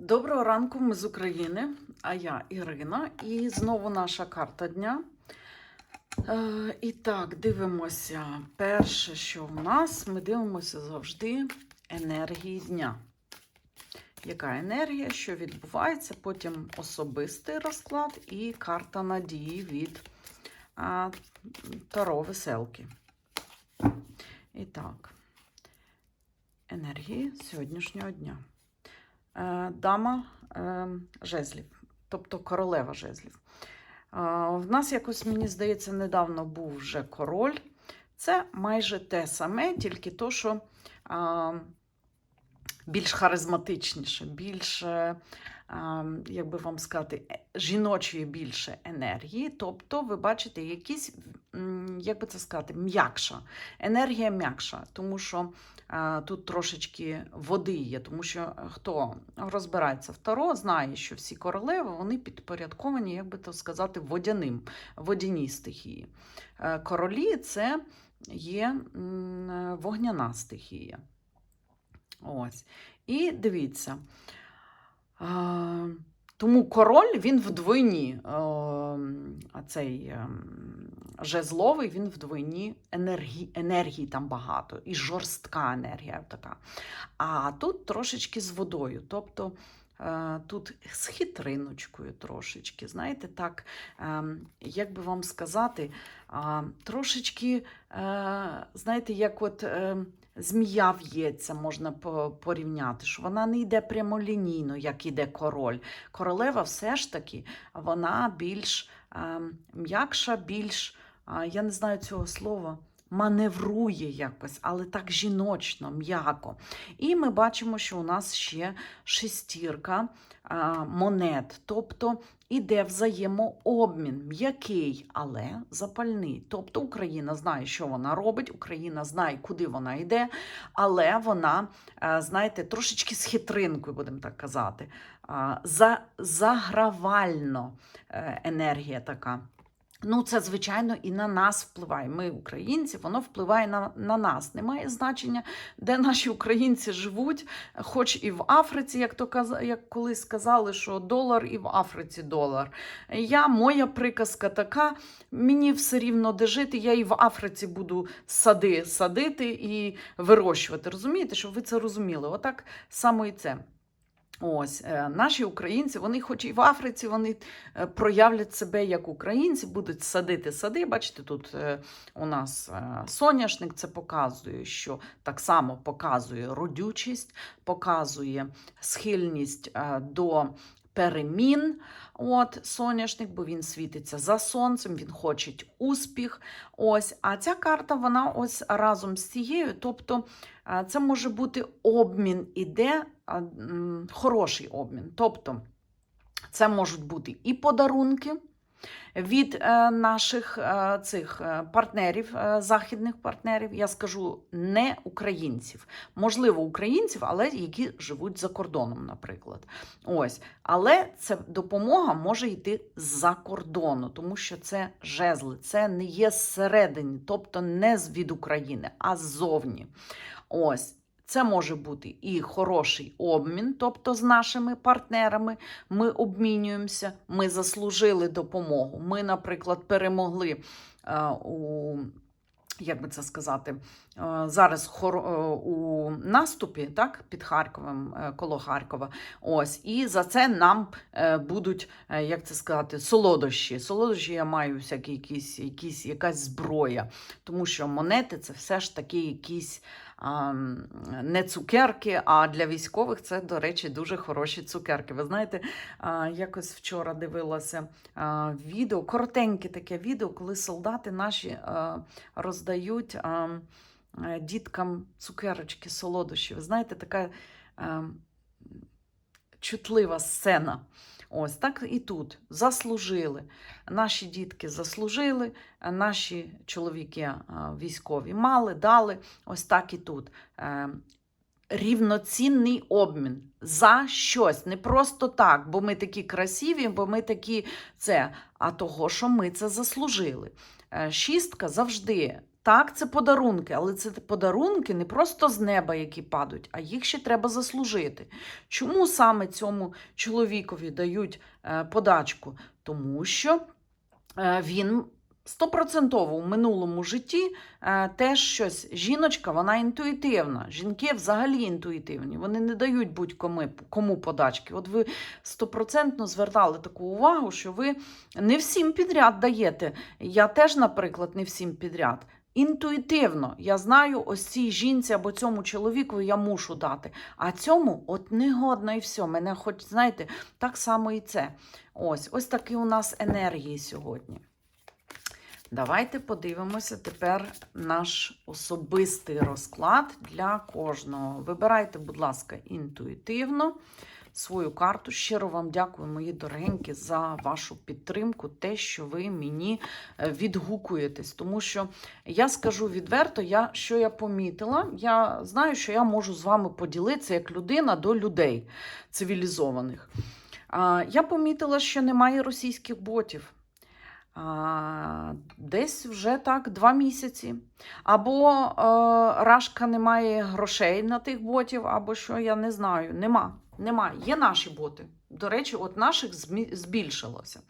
Доброго ранку, ми з України, а я Ірина, і знову наша карта дня. Е, і так, дивимося. Перше, що в нас, ми дивимося завжди енергії дня. Яка енергія, що відбувається, потім особистий розклад і карта надії від а, Таро Веселки. І так, енергії сьогоднішнього дня. Е, Дама е, жезлів, тобто королева жезлів. Е, В нас якось, мені здається, недавно був вже король. Це майже те саме, тільки то, що більш харизматичніше, більш, як би вам сказати, е, жіночої більше енергії. Тобто, ви бачите, якісь, як би це сказати, м'якша. Енергія м'якша, тому що тут трошечки води є, тому що е, хто розбирається в Таро, знає, що всі королеви вони підпорядковані, як би то сказати, водяним, водяній стихії. Е, Королі це є вогняна стихія. Ось. І дивіться. Тому король він вдвойні, е, а цей е, жезловий, він вдвойні енергії, енергії там багато, і жорстка енергія така. А тут трошечки з водою. Тобто е, тут з хитриночкою трошечки, знаєте, так, як би вам сказати, трошечки, знаєте, як от. Змія в'ється, можна порівняти, що вона не йде прямолінійно, як іде король. Королева все ж таки вона більш е, м'якша, більш, я не знаю цього слова, маневрує якось, але так жіночно, м'яко. І ми бачимо, що у нас ще шестірка монет, тобто іде взаємообмін, м'який, але запальний. Тобто Україна знає, що вона робить, Україна знає, куди вона йде, але вона, е, знаєте, трошечки з хитринкою, будемо так казати. За, загравально е, енергія така. Ну, це, звичайно, і на нас впливає. Ми, українці, воно впливає на, на нас. Немає значення, де наші українці живуть, хоч і в Африці, як то каз- як колись сказали, що долар і в Африці долар. Я, моя приказка така, мені все рівно де жити, я і в Африці буду сади садити і вирощувати. Розумієте, щоб ви це розуміли? Отак само і це. Ось е, наші українці, вони, хоч і в Африці, вони е, проявлять себе як українці, будуть садити сади. Бачите, тут е, у нас соняшник це показує, що так само показує родючість, показує схильність до перемін. От соняшник, бо він світиться за сонцем, він хоче успіх. Ось, а ця карта, вона ось разом з цією, тобто це може бути обмін іде, хороший обмін. Тобто це можуть бути і подарунки від е, наших е, цих е, партнерів, західних партнерів, я скажу не українців, можливо, українців, але які живуть за кордоном, наприклад. Ось, але ця допомога може йти з-за кордону, тому що це жезли, це не є зсередині, тобто не з від України, а ззовні. Ось. Це може бути і хороший обмін, тобто з нашими партнерами ми обмінюємося, ми заслужили допомогу. Ми, наприклад, перемогли е, у. Як би це сказати, е, зараз е, у наступі, так, під Харковом, коло Харкова. Ось, і за це нам будуть, як це сказати, солодощі. Солодощі я маю всякі якісь, якісь, якась зброя, тому що монети це все ж таки якісь не цукерки, а для військових це, до речі, дуже хороші цукерки. Ви знаєте, якось вчора дивилася відео, коротеньке таке відео, коли солдати наші роздають діткам цукерочки, солодощі. Ви знаєте, така чутлива сцена. Ось так і тут заслужили. Наші дітки заслужили, наші чоловіки військові мали, дали. Ось так і тут. Е, Рівноцінний обмін за щось, не просто так, бо ми такі красиві, бо ми такі це, а того, що ми це заслужили. Е, Шістка завжди Так, це подарунки, але це подарунки не просто з неба, які падають, а їх ще треба заслужити. Чому саме цьому чоловікові дають е, подачку? Тому що е, він стопроцентово у минулому житті е, теж щось. Жіночка, вона інтуїтивна. Жінки взагалі інтуїтивні. Вони не дають будь-кому кому подачки. От ви стопроцентно звертали таку увагу, що ви не всім підряд даєте. Я теж, наприклад, не всім підряд. Інтуїтивно, я знаю, ось цій жінці або цьому чоловіку я мушу дати. А цьому от негодно і все. Мене хоч, знаєте, так само і це. Ось, ось такі у нас енергії сьогодні. Давайте подивимося тепер наш особистий розклад для кожного. Вибирайте, будь ласка, інтуїтивно свою карту. Щиро вам дякую, мої дорогенькі, за вашу підтримку, те, що ви мені е, відгукуєтесь. Тому що я скажу відверто, я, що я помітила, я знаю, що я можу з вами поділитися як людина до людей цивілізованих. Я помітила, що немає російських ботів. Десь вже так два місяці. Або е, Рашка не має грошей на тих ботів, або що, я не знаю. Нема. Нема. Є наші боти. До речі, от наших збільшилося.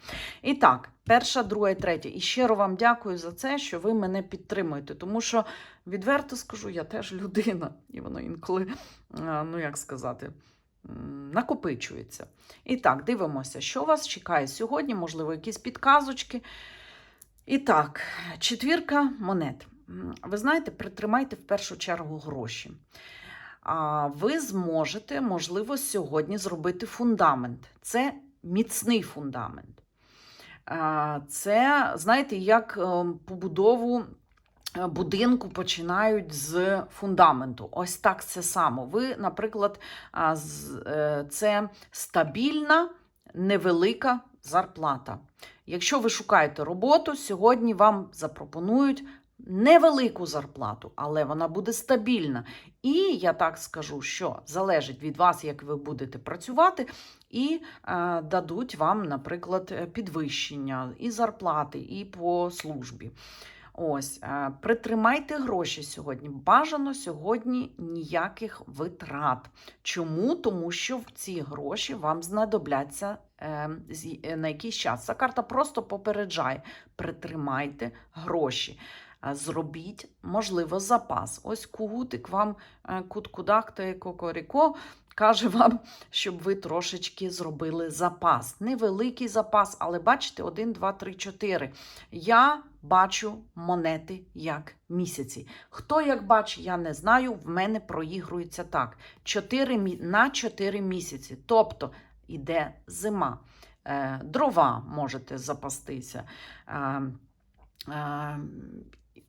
І так, перша, друга і третя. І щиро вам дякую за це, що ви мене підтримуєте. Тому що, відверто скажу, я теж людина. І воно інколи, е, ну як сказати, накопичується. І так, дивимося, що вас чекає сьогодні, можливо, якісь підказочки. І так, четвірка монет. Ви знаєте, притримайте в першу чергу гроші. Ви зможете, можливо, сьогодні зробити фундамент. Це міцний фундамент. Це, знаєте, як е, побудову е, будинку починають з фундаменту. Ось так це само. Ви, наприклад, е, це стабільна, невелика зарплата. Якщо ви шукаєте роботу, сьогодні вам запропонують невелику зарплату, але вона буде стабільна. І я так скажу, що залежить від вас, як ви будете працювати, і е, дадуть вам, наприклад, підвищення і зарплати, і по службі. Ось, е, притримайте гроші сьогодні. Бажано сьогодні ніяких витрат. Чому? Тому що ці гроші вам знадобляться е, е, на якийсь час. Ця карта просто попереджає: притримайте гроші. Е, Зробіть, можливо, запас. Ось кугутик вам е, кут-кудак кокоріко каже вам, щоб ви трошечки зробили запас. Невеликий запас, але бачите, 1, 2, 3, 4. Я бачу монети як місяці. Хто як бачить, я не знаю. В мене проігрується так: 4, на 4 місяці. Тобто іде зима. Е, Дрова можете запастися. Е,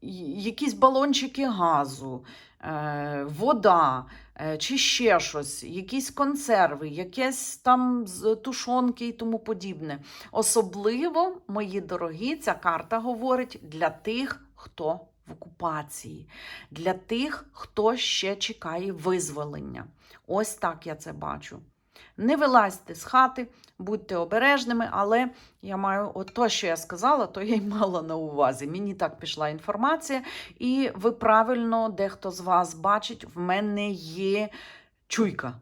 якісь балончики газу, е, вода е, чи ще щось, якісь консерви, якесь там тушонки і тому подібне. Особливо, мої дорогі, ця карта говорить для тих, хто в окупації, для тих, хто ще чекає визволення. Ось так я це бачу. Не вилазьте з хати, будьте обережними, але я маю от то, що я сказала, то я й мала на увазі. Мені так пішла інформація, і ви правильно, дехто з вас бачить, в мене є чуйка.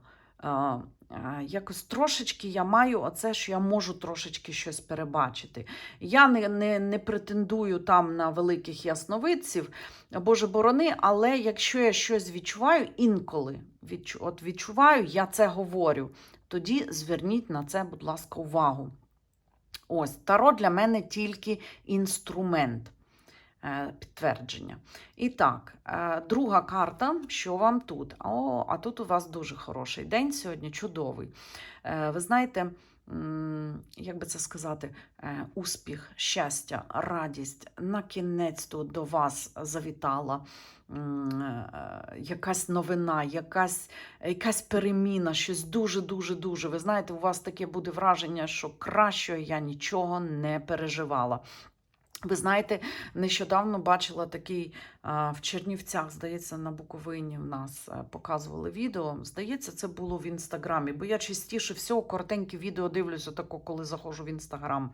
Якось трошечки я маю оце, що я можу трошечки щось перебачити. Я не, не, не претендую там на великих ясновидців, Боже борони, але якщо я щось відчуваю, інколи відчу, от відчуваю, я це говорю, тоді зверніть на це, будь ласка, увагу. Ось, таро для мене тільки інструмент підтвердження. І так, е, друга карта, що вам тут? О, а тут у вас дуже хороший день сьогодні, чудовий. Е, Ви знаєте, як би це сказати, е, успіх, щастя, радість на кінець до вас завітала. е, Якась новина, якась, якась переміна, щось дуже-дуже дуже. Ви знаєте, у вас таке буде враження, що краще я нічого не переживала. Ви знаєте, нещодавно бачила такий в Чернівцях, здається, на Буковині в нас е, показували відео. Здається, це було в інстаграмі, бо я частіше всього коротенькі відео дивлюся, тако, коли заходжу в інстаграм.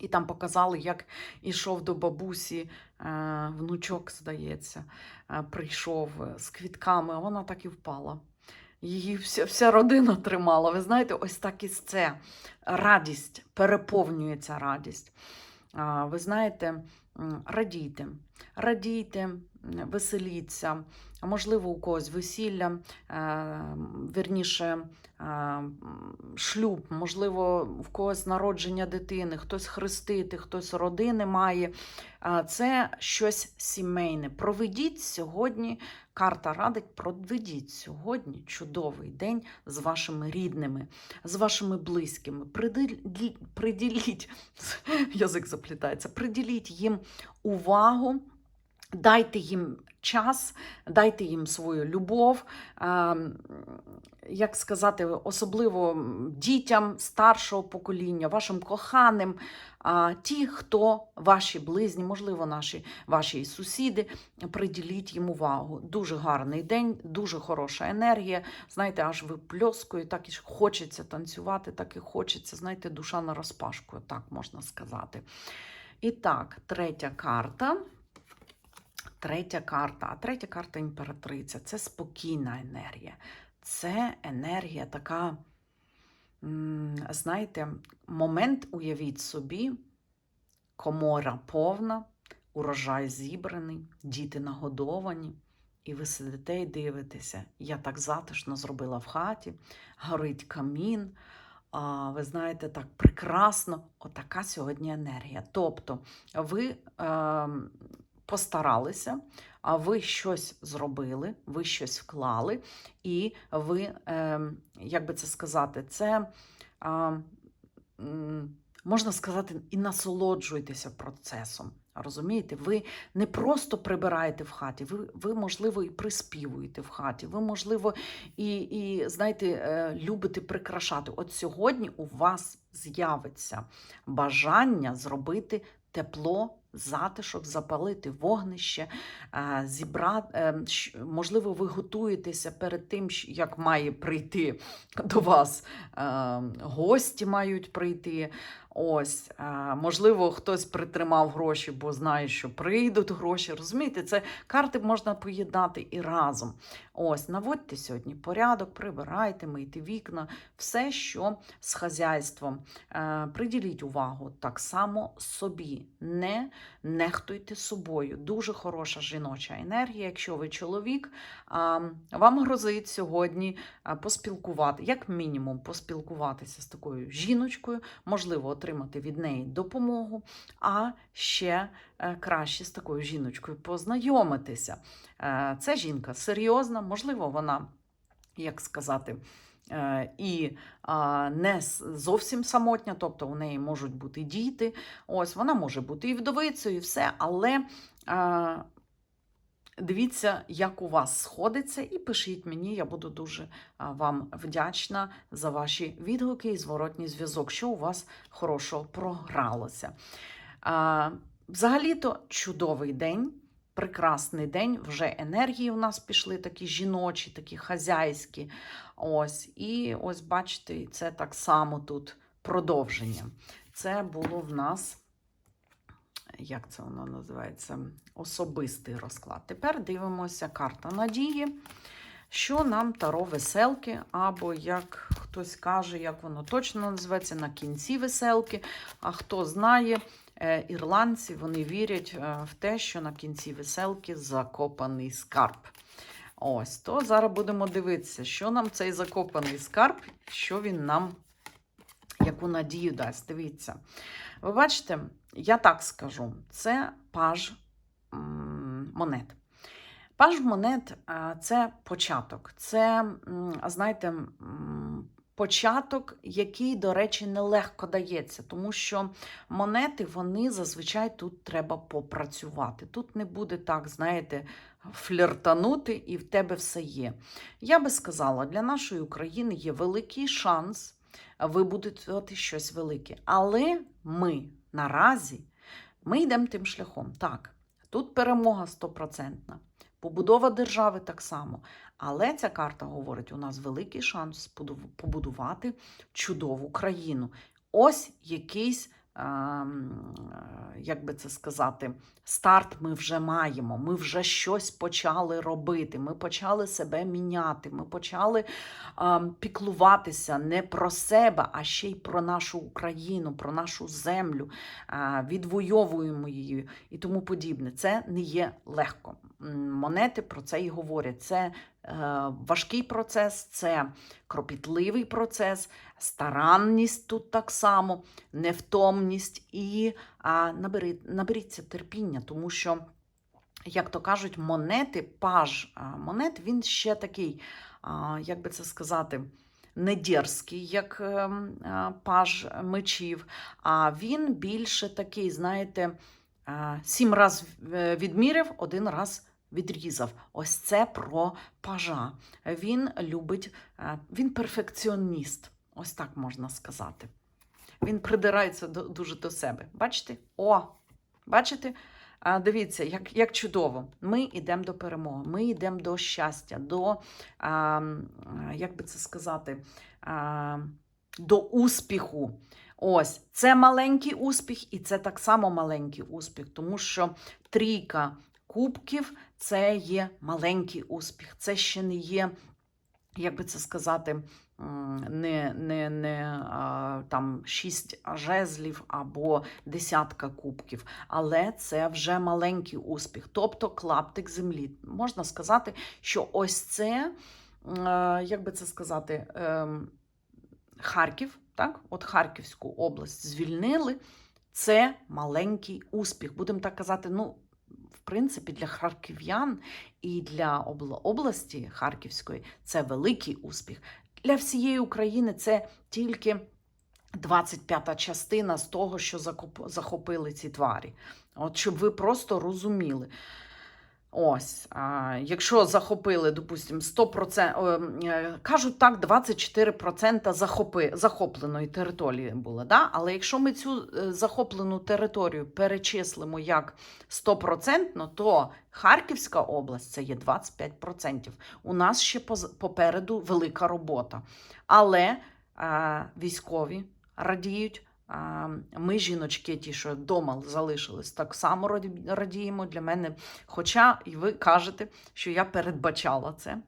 І там показали, як ішов до бабусі е, внучок, здається, е, прийшов з квітками, а вона так і впала. Її вся, вся родина тримала. Ви знаєте, ось так і це радість, переповнюється радість. Ви знаєте, радійте, радійте, веселіться. А можливо, у когось весілля, е, м, вірніше, е, шлюб, можливо, в когось народження дитини, хтось хрестити, хтось родини має. Це щось сімейне. Проведіть сьогодні, карта радить, проведіть сьогодні чудовий день з вашими рідними, з вашими близькими. Приділіть, приділіть язик заплітається, приділіть їм увагу. Дайте їм час, дайте їм свою любов, е, як сказати, особливо дітям старшого покоління, вашим коханим, ті, хто ваші близні, можливо, наші ваші сусіди, приділіть їм увагу. Дуже гарний день, дуже хороша енергія. Знаєте, аж випльоскує, так і хочеться танцювати, так і хочеться. Знаєте, душа на розпашку, так можна сказати. І так, третя карта. Третя карта. А третя карта імператриця це спокійна енергія. Це енергія така, знаєте, момент уявіть собі, комора повна, урожай зібраний, діти нагодовані, і ви сидите і дивитеся. Я так затишно зробила в хаті, горить камін. А, ви знаєте, так прекрасно, отака сьогодні енергія. Тобто, ви е, постаралися, а ви щось зробили, ви щось вклали, і ви, е, як би це сказати, це можна сказати, і насолоджуєтеся процесом. Розумієте, ви не просто прибираєте в хаті, ви, ви можливо, і приспівуєте в хаті, ви, можливо, і, і знаєте, е, любите прикрашати. От сьогодні у вас з'явиться бажання зробити тепло, затишок, запалити вогнище, е, зібрати. е, Можливо, ви готуєтеся перед тим, як має прийти до вас е, гості мають прийти. Ось, е, можливо, хтось притримав гроші, бо знає, що прийдуть гроші. Розумієте, це карти можна поєднати і разом. Ось, наводьте сьогодні порядок, прибирайте, мийте вікна, все, що з хазяйством. Е, Приділіть увагу так само собі. Не нехтуйте собою. Дуже хороша жіноча енергія. Якщо ви чоловік, вам грозить сьогодні поспілкувати, як мінімум, поспілкуватися з такою жіночкою, можливо, отримати від неї допомогу, а ще е, краще з такою жіночкою познайомитися. Е, Це жінка серйозна, можливо, вона, як сказати, е, і не зовсім самотня, тобто у неї можуть бути діти. Ось вона може бути і вдовицею, і все, але дивіться, як у вас сходиться, і пишіть мені, я буду дуже вам вдячна за ваші відгуки і зворотній зв'язок, що у вас хорошого програлося. Взагалі-то чудовий день. Прекрасний день, вже енергії у нас пішли такі жіночі, такі хазяйські. Ось, і ось бачите, це так само тут продовження. Це було в нас, як це воно називається, особистий розклад. Тепер дивимося карта надії. Що нам таро веселки, або як хтось каже, як воно точно називається, на кінці веселки. А хто знає, е, ірландці вони вірять е, в те, що на кінці веселки закопаний скарб. Ось, то зараз будемо дивитися, що нам цей закопаний скарб, що він нам, яку надію дасть. Дивіться. Ви бачите, я так скажу: це паж монет. Паж монет це початок. Це, знаєте, початок, який, до речі, нелегко дається, тому що монети, вони зазвичай тут треба попрацювати. Тут не буде так, знаєте, фліртанути і в тебе все є. Я би сказала, для нашої України є великий шанс вибудувати щось велике. Але ми наразі ми йдемо тим шляхом. Так, тут перемога стопроцентна. Побудова держави так само. Але ця карта говорить: у нас великий шанс побудувати чудову країну. Ось якийсь як би це сказати, старт ми вже маємо. Ми вже щось почали робити. Ми почали себе міняти. Ми почали ем, піклуватися не про себе, а ще й про нашу Україну, про нашу землю, е, відвоюємо її і тому подібне. Це не є легко. Монети про це і говорять. Це е, важкий процес, це кропітливий процес, старанність тут так само, невтомність і а, набери, наберіться терпіння, тому що, як то кажуть, монети, паж монет, він ще такий, а, як би це сказати, не дерзкий, як ем, паж мечів, а він більше такий, знаєте, сім раз е, відміряв, один раз відрізав. Ось це про пажа. Він любить, е, він перфекціоніст, ось так можна сказати. Він придирається дуже до себе. Бачите? О! Бачите? Дивіться, як, як чудово. Ми йдемо до перемоги, ми йдемо до щастя, до, як би це сказати, до успіху. Ось, це маленький успіх, і це так само маленький успіх, тому що трійка кубків це є маленький успіх. Це ще не є, як би це сказати, не, не, не а, там шість жезлів або десятка кубків, але це вже маленький успіх, тобто клаптик землі. Можна сказати, що ось це, як би це сказати, ем, Харків, так? От Харківську область звільнили. Це маленький успіх. Будемо так казати, ну, принципі, для харків'ян і для області Харківської це великий успіх. Для всієї України це тільки 25-та частина з того, що захопили ці тварі. От щоб ви просто розуміли. Ось, а, якщо захопили, допустимо, 100%, е, кажуть так, 24% захопи, захопленої території було. Да? Але якщо ми цю е, захоплену територію перечислимо як 100%, то Харківська область це є 25%. У нас ще попереду велика робота. Але е, військові радіють. Ми, жіночки, ті, що вдома залишились, так само радіємо для мене. Хоча і ви кажете, що я передбачала це.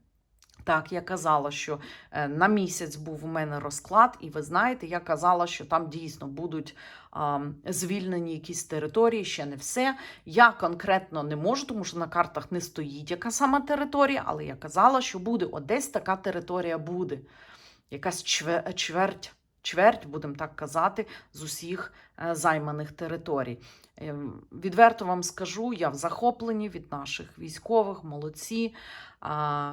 Так, я казала, що е, на місяць був у мене розклад, і ви знаєте, я казала, що там дійсно будуть а, звільнені якісь території, ще не все. Я конкретно не можу, тому що на картах не стоїть яка сама територія, але я казала, що буде от десь така територія буде. Якась чве- чверть, чверть, будемо так казати, з усіх е, займаних територій. Ем, Відверто вам скажу, я в захопленні від наших військових, молодці.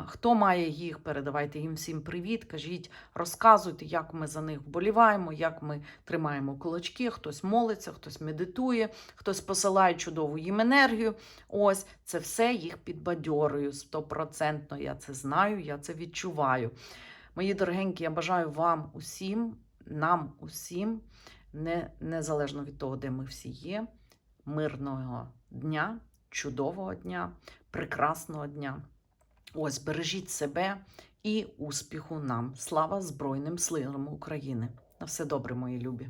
Хто має їх, передавайте їм всім привіт. Кажіть, розказуйте, як ми за них вболіваємо, як ми тримаємо кулачки. Хтось молиться, хтось медитує, хтось посилає чудову їм енергію. Ось це все їх підбадьорюю стопроцентно. Я це знаю, я це відчуваю. Мої дорогенькі, я бажаю вам усім, нам усім, не, незалежно від того, де ми всі є, мирного дня, чудового дня, прекрасного дня. Ось бережіть себе і успіху нам. Слава Збройним силам України. На все добре, мої любі.